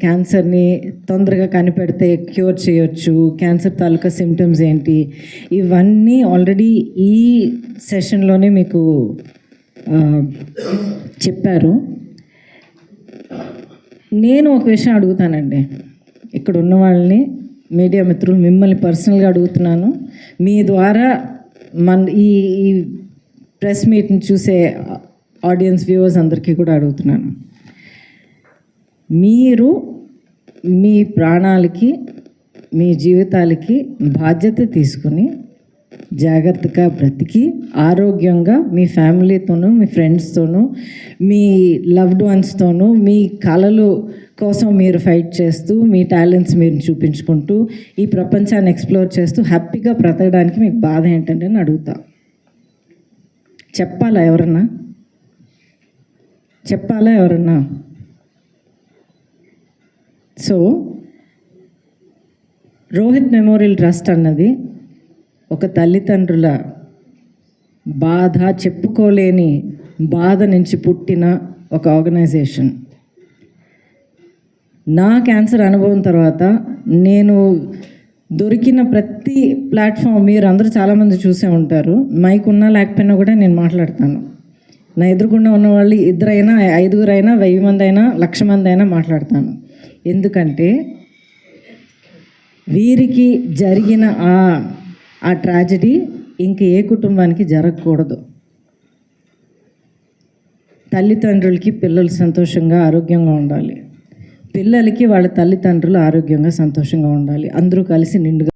క్యాన్సర్ని తొందరగా కనిపెడితే క్యూర్ చేయొచ్చు క్యాన్సర్ తాలూకా సిమ్టమ్స్ ఏంటి? ఇవన్నీ ఆల్రెడీ ఈ సెషన్లోనే మీకు చెప్పారు. నేను ఒక విషయం అడుగుతానండి. ఇక్కడ ఉన్న వాళ్ళని మీడియా మిత్రులు మిమ్మల్ని పర్సనల్గా అడుగుతున్నాను. మీ ద్వారా మన ఈ ఈ ప్రెస్ మీట్ని చూసే ఆడియన్స్ వ్యూవర్స్ అందరికీ కూడా అడుగుతున్నాను. మీరు మీ ప్రాణాలకి మీ జీవితాలకి బాధ్యత తీసుకుని జాగ్రత్తగా బ్రతికి ఆరోగ్యంగా మీ ఫ్యామిలీతోనూ మీ ఫ్రెండ్స్తోనూ మీ లవ్డ్ వన్స్తోనూ మీ కళలు కోసం మీరు ఫైట్ చేస్తూ మీ టాలెంట్స్ మీరు చూపించుకుంటూ ఈ ప్రపంచాన్ని ఎక్స్ప్లోర్ చేస్తూ హ్యాపీగా బ్రతకడానికి మీకు బాధ ఏంటంటే అని అడుగుతా. చెప్పాలా ఎవరన్నా? చెప్పాలా ఎవరన్నా? సో రోహిత్ మెమోరియల్ ట్రస్ట్ అన్నది ఒక తల్లిదండ్రుల బాధ చెప్పుకోలేని బాధ నుంచి పుట్టిన ఒక ఆర్గనైజేషన్. నా క్యాన్సర్ అనుభవం తర్వాత నేను దొరికిన ప్రతి ప్లాట్ఫామ్ మీరు అందరూ చాలామంది చూసే ఉంటారు. మైక్ ఉన్నా లేకపోయినా కూడా నేను మాట్లాడతాను. నా ఎదురుకుండా ఉన్న వాళ్ళు ఇద్దరైనా ఐదుగురైనా వెయ్యి మంది అయినా లక్ష మంది అయినా మాట్లాడతాను. ఎందుకంటే వీరికి జరిగిన ఆ ఆ ట్రాజడీ ఇంక ఏ కుటుంబానికి జరగకూడదు. తల్లిదండ్రులకి పిల్లలు సంతోషంగా ఆరోగ్యంగా ఉండాలి. పిల్లలకి వాళ్ళ తల్లిదండ్రులు ఆరోగ్యంగా సంతోషంగా ఉండాలి. అందరూ కలిసి నిండుగా